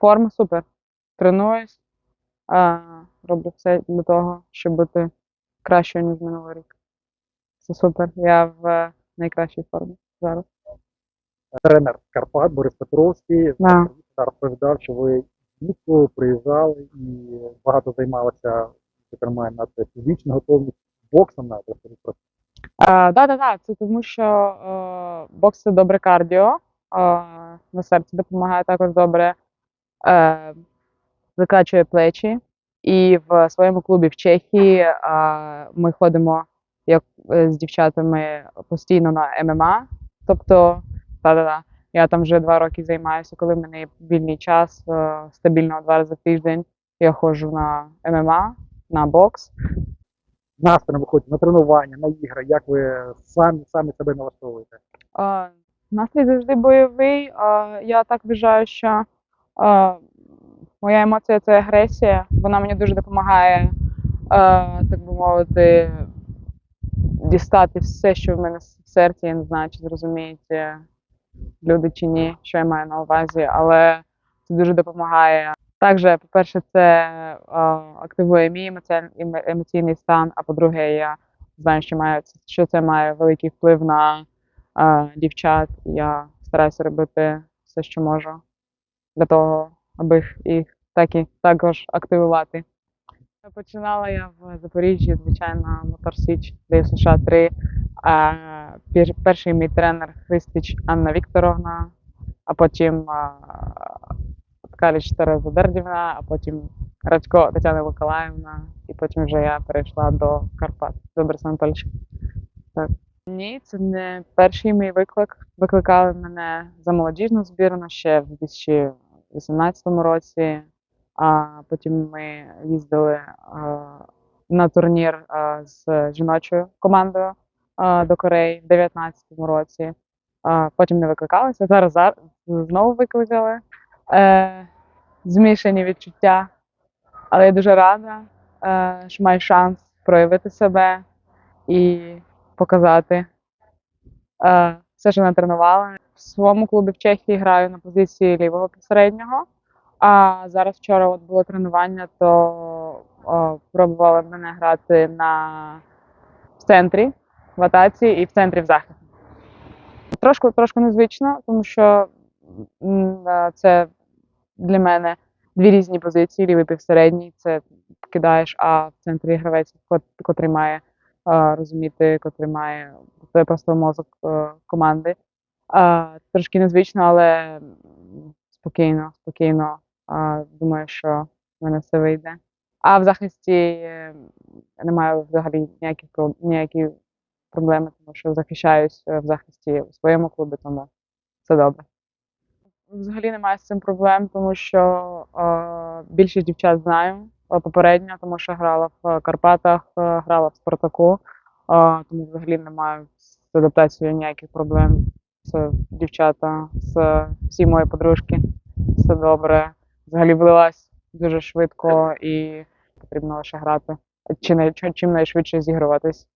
Форма супер. Тренуюсь, а, роблю все для того, щоб бути кращою, ніж минулий рік. Це супер. Я в найкращій формі зараз. Тренер Карпат Борис Петровський Да. розповідав, що ви влітку приїжджали і багато займалися, зокрема, над фізичною готовністю, боксом навіть розкажіть про це. Так, да, да, да. Це тому, що е, бокс це добре кардіо, е, на серці допомагає також добре, е, закачує плечі. І в своєму клубі в Чехії е, ми ходимо як е, з дівчатами постійно на ММА. Тобто, да-да-да, я там вже два роки займаюся, коли в мене є вільний час, е, стабільно два рази в тиждень. Я ходжу на ММА, на бокс. Настрій виходить на тренування, на ігри, як ви самі самі себе налаштовуєте? А, настрій завжди бойовий. А, я так вважаю, що моя емоція це агресія. Вона мені дуже допомагає, так би мовити, дістати все, що в мене в серці. Я не знаю, чи зрозуміють люди чи ні, що я маю на увазі, але це дуже допомагає. Також, по-перше, це активує мій емоційний стан, а по-друге, я знаю, що має що це має великий вплив на дівчат. Я стараюся робити все, що можу для того, аби їх- так і також активувати. Починала я в Запоріжжі, звичайно, Мотор Січ, де США 3. А, перший мій тренер Христич Анна Вікторовна, а потім Ткаліч Тереза Дердівна, а потім Радько Тетяна Миколаївна, і потім вже я перейшла до Карпат, до Бориса Так. Ні, це не перший мій виклик. Викликали мене за молодіжну збірну ще в 2018 році. А потім ми їздили на турнір з жіночою командою до Кореї в 2019 році. Потім не викликалися. Зараз зар- знову викликали. Е, змішані відчуття. Але я дуже рада, е, що маю шанс проявити себе і показати е, все, що натренувала. В своєму клубі в Чехії граю на позиції лівого посереднього. А зараз вчора от було тренування, то пробували мене грати на в центрі в атаці і в центрі в захисті. Трошки, трошки незвично, тому що е, це для мене дві різні позиції, лівий півсередній це кидаєш, а в центрі гравець, котрий має розуміти, котрий має це просто мозок е, команди. Трошки незвично, але спокійно, спокійно. Думаю, що в мене все вийде. А в захисті е, я не маю взагалі ніяких ніякі проблеми, тому що захищаюсь е, в захисті у своєму клубі, тому все добре. Взагалі немає з цим проблем, тому що е, більшість дівчат знаю попередньо, тому що грала в Карпатах, е, грала в Спартаку, е, тому взагалі немає з адаптацією ніяких проблем. Це дівчата, з всі мої подружки, все добре. Взагалі влилась дуже швидко і потрібно лише грати. Чим найшвидше зігруватись.